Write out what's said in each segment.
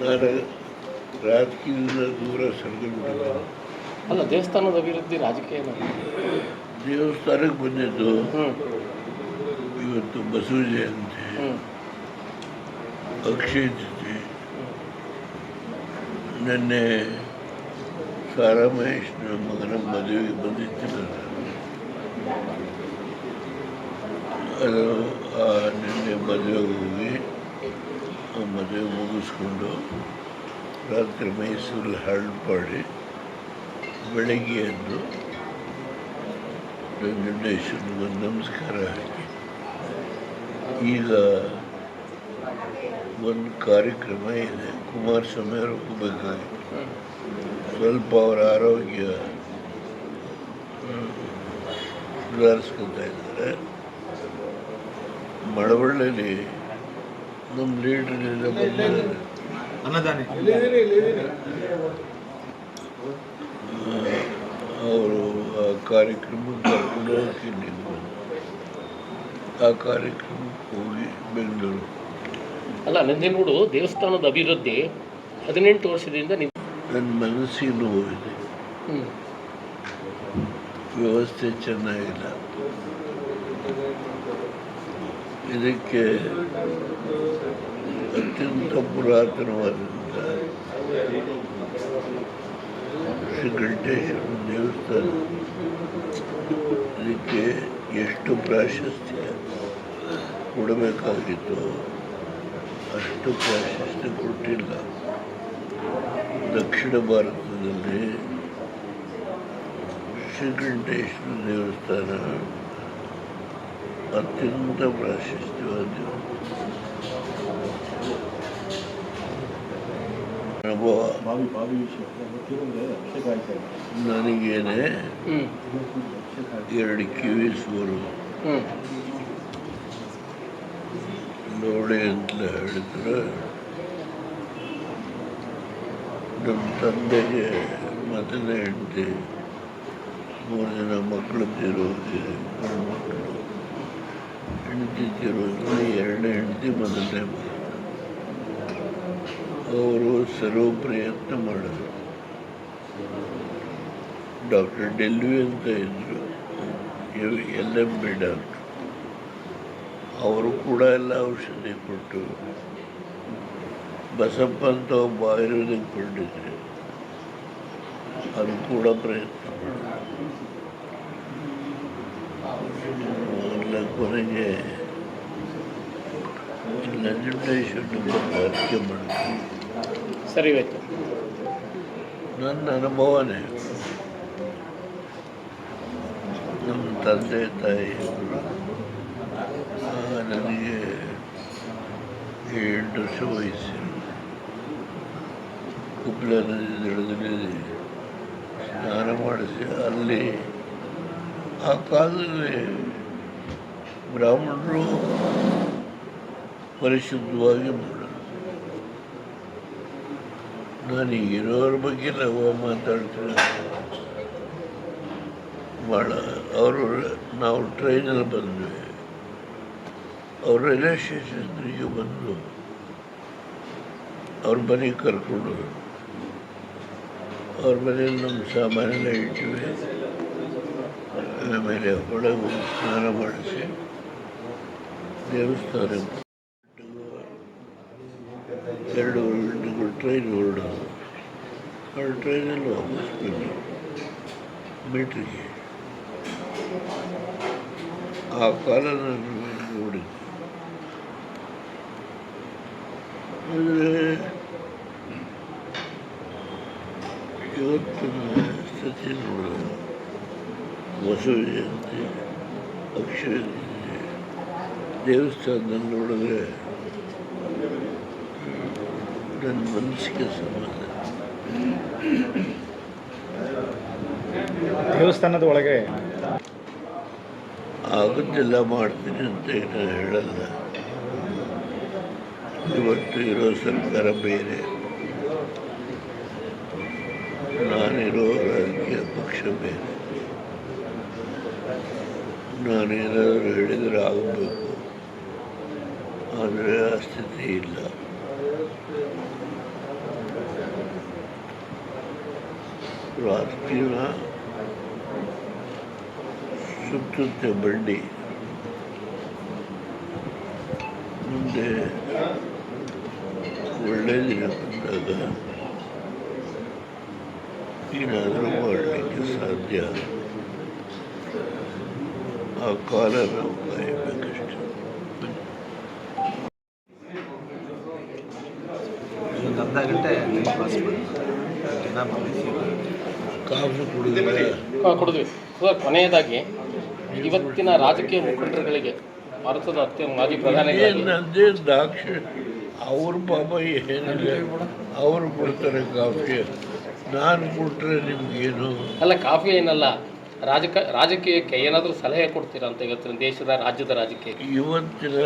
ನಾನು ರಾಜಕೀಯದಿಂದ ದೂರ ಸರಿದುಬಿಟ್ಟಿದ್ದೆ ಅಲ್ಲ ದೇವಸ್ಥಾನದ ಅಭಿವೃದ್ಧಿ ರಾಜಕೀಯ ದೇವಸ್ಥಾನಕ್ಕೆ ಬಂದಿದ್ದು ಹ್ಞೂ ಇವತ್ತು ಬಸವ ಜಯಂತಿ ಹ್ಞೂ ಅಕ್ಷಯ ತಿಥಿ ನಿನ್ನೆ ಸಾರಾ ಮಗನ ಮದುವೆಗೆ ಬಂದಿದ್ದಿಲ್ಲ ಅದು ನಿನ್ನೆ ಮದುವೆಗೆ ಹೋಗಿ, ಆ ಮದುವೆ ಮುಗಿಸ್ಕೊಂಡು ರಾತ್ರಿ ಮೈಸೂರಲ್ಲಿ ಹಾಳು ಮಾಡಿ ಬೆಳಗ್ಗೆ ಎದ್ದು ವೆಂಕಟೇಶ್ವರನಿಗೆ ನಮಸ್ಕಾರ ಹಾಕಿ. ಈಗ ಒಂದು ಕಾರ್ಯಕ್ರಮ ಇದೆ ಕುಮಾರಸ್ವಾಮಿ ಅವರು ಹೋಗಬೇಕಾಗಿತ್ತು ಸ್ವಲ್ಪ ಅವರ ಆರೋಗ್ಯ ಸುಧಾರಿಸ್ಕೊತಾ ಇದ್ದಾರೆ. ಮಳವಳ್ಳಿಲಿ ನಮ್ಮ ಲೀಡರ್ನಿಂದ ಅವರು ಆ ಕಾರ್ಯಕ್ರಮ ಕರ್ಕೊಂಡು ಹೋಗಕ್ಕೆ ನೀವು ಆ ಕಾರ್ಯಕ್ರಮಕ್ಕೆ ಹೋಗಿ ಬೆಂಗಳೂರು. ಅಲ್ಲ ನಂಜನಗೂಡು ದೇವಸ್ಥಾನದ ಅಭಿವೃದ್ಧಿ ಹದಿನೆಂಟು ವರ್ಷದಿಂದ ನಿಮ್ಮ ನನ್ನ ಮನಸ್ಸಿಗೆ ನೋವಿದೆ ವ್ಯವಸ್ಥೆ ಚೆನ್ನಾಗಿಲ್ಲ. ಇದಕ್ಕೆ ಅತ್ಯಂತ ಪುರಾತನವಾದಂಥ ಶ್ರೀ ಘಂಟೇಶ್ವರ ದೇವಸ್ಥಾನ. ಇದಕ್ಕೆ ಎಷ್ಟು ಪ್ರಾಶಸ್ತ್ಯ ಕೊಡಬೇಕಾಗಿತ್ತು? ಅಷ್ಟು ಪ್ರಾಶಸ್ತ್ಯ ಕೊಟ್ಟಿಲ್ಲ. ದಕ್ಷಿಣ ಭಾರತದಲ್ಲಿ ಶ್ರೀಕಂಠೇಶ್ವರ ದೇವಸ್ಥಾನ ಅತ್ಯಂತ ಪ್ರಾಶಸ್ತ್ಯವಾದ ನನಗೇನೆ ಎರಡು ಕಿವಿ ಸೋರು ನೋಡಿ ಅಂತ ಹೇಳಿದ್ರು. ನಮ್ಮ ತಂದೆಗೆ ಮೊದಲನೇ ಹೆಂಡತಿ ಮೂರು ಜನ ಮಕ್ಕಳು ತೀರೋಗಿದೆ ಗಂಡು ಮಕ್ಕಳು. ಹೆಂಡತಿ ತೀರೋದ್ರೆ ಎರಡನೇ ಹೆಂಡತಿ ಮೊದಲನೇ ಅವರು ಸರ್ವ ಪ್ರಯತ್ನ ಮಾಡಿದ್ರು. ಡಾಕ್ಟರ್ ಡೆಲ್ವಿ ಅಂತ ಇದ್ದರು ಎಲ್ ಎಂ ಬಿ ಡಾಕ್ಟರ್. ಅವರು ಕೂಡ ಎಲ್ಲ ಔಷಧಿ ಕೊಟ್ಟು ಬಸಪ್ಪ ಅಂತ ಒಬ್ಬ ಆಯುರ್ವೇದಿಕ್ ಪಂಡಿತರು. ಅದು ಕೂಡ ಪ್ರಯತ್ನ ಮಾಡಿಲ್ಲ ಕೊನೆಗೆ ನಂಜುಂಡೇಶ್ವರ ಅರ್ಕೆ ಮಾಡಿದ್ರು ಸರಿ ನನ್ನ ಅನುಭವನೇ. ನಮ್ಮ ತಂದೆ ತಾಯಿ ನನಗೆ ಎಂಟು ವರ್ಷ ವಯಸ್ಸು ಕುಪ್ಪಳ ನದಿ ದಡದಲ್ಲಿ ಸ್ನಾನ ಮಾಡಿಸಿ ಅಲ್ಲಿ ಆ ಕಾಲದಲ್ಲಿ ಬ್ರಾಹ್ಮಣರು ಪರಿಶುದ್ಧವಾಗಿ ಮಾಡೋರು ನಾನು ಇರೋರ ಬಗ್ಗೆ ನಾವು ಮಾತಾಡ್ತೀನಿ ಭಾಳ ಅವರು, ನಾವು ಟ್ರೈನಲ್ಲಿ ಬಂದ್ವಿ. ಅವ್ರ ರೈಲ್ವೆ ಸ್ಟೇಷನ್ಗೆ ಬಂದು ಅವ್ರ ಮನೆಗೆ ಕರ್ಕೊಂಡು ಹೋದ್ರು. ಅವ್ರ ಮನೇಲಿ ನಮ್ಮ ಸಾಮಾನೆಲ್ಲ ಇಟ್ಟಿವಿ ಆಮೇಲೆ ಒಳಗೆ ಹೋಗಿ ಸ್ನಾನ ಮಾಡಿಸಿ ದೇವಸ್ಥಾನ ಎರಡು ಗಂಟೆಗಳು ಟ್ರೈನ್ ಹೊರಡೋದು ಆ ಟ್ರೈನಲ್ಲಿ ವಾಪಸ್ ಬಂದು ಮೀಟ್ರಿಗೆ ಆ ಕಾಲ ನಾನು ಇವತ್ತಿನ ಸ್ಥಿತಿ ನೋಡೋಣ ಬಸವ ಜಯಂತಿ ಅಕ್ಷರ ದೇವಸ್ಥಾನ ನನ್ನ ಮನಸ್ಸಿಗೆ ಸಂಬಂಧ ದೇವಸ್ಥಾನದ ಒಳಗೆ? ಆಗುತ್ತೆಲ್ಲ ಮಾಡ್ತೀನಿ ಅಂತ ನಾನು ಹೇಳಲ್ಲ. ಇವತ್ತು ಇರೋ ಸರ್ಕಾರ ಬೇರೆ ನಾನಿರೋ ರಾಜಕೀಯ ಪಕ್ಷ ಬೇರೆ ನಾನೇನಾದರೂ ಹೇಳಿದರೆ ಆಗಬೇಕು ಆದರೆ ಆ ಸ್ಥಿತಿ ಇಲ್ಲ ರಾಜಕೀಯ ಸುತ್ತುತ್ತೆ ಬಂಡಿ ಮುಂದೆ ಒಳ್ಳೆಯ ದಿನ ಬಂದಾಗ ಏನಾದರೂ ಮಾಡಲಿಕ್ಕೆ ಸಾಧ್ಯ ಆ ಕಾಲ ನಾವು ಕಾಯಬೇಕಷ್ಟೆ ಒಂದು ಅರ್ಧ ಗಂಟೆ ಪಾಸ್ ಮಾಡಿ ಜನ ಬಂದಿದ್ದೀವಿ ಕಾಫಿ ಕುಡಿದ್ರೆ ಹಾಂ ಕೊಡಿದ್ವಿ ಸರ್ ಕೊನೆಯದಾಗಿ ಇವತ್ತಿನ ರಾಜಕೀಯ ಮುಖಂಡರುಗಳಿಗೆ ಭಾರತದ ಅತ್ಯಂತ ಮಾಜಿ ಪ್ರಧಾನಿ ಏನಂದೇ ದಾಕ್ಷ ಅವ್ರ ಪಾಪ ಏನಿದೆ? ಅವರು ಕೊಡ್ತಾರೆ ಕಾಫಿ ನಾನು ಕೊಟ್ಟರೆ ನಿಮ್ಗೇನು? ಅಲ್ಲ ಕಾಫಿ ಏನಲ್ಲ ರಾಜಕ ರಾಜಕೀಯಕ್ಕೆ ಏನಾದರೂ ಸಲಹೆ ಕೊಡ್ತೀರಾ ಅಂತ ಇವತ್ತಿನ ದೇಶದ ರಾಜ್ಯದ ರಾಜಕೀಯ ಇವತ್ತಿನ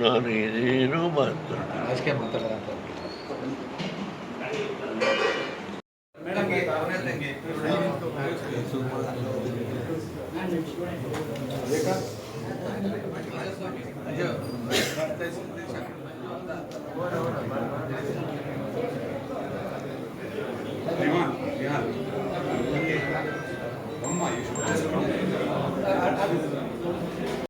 ನಾನು ಏನೇನೋ ಮಾತಾಡ್ತೀನಿ. ರಾಜಕೀಯ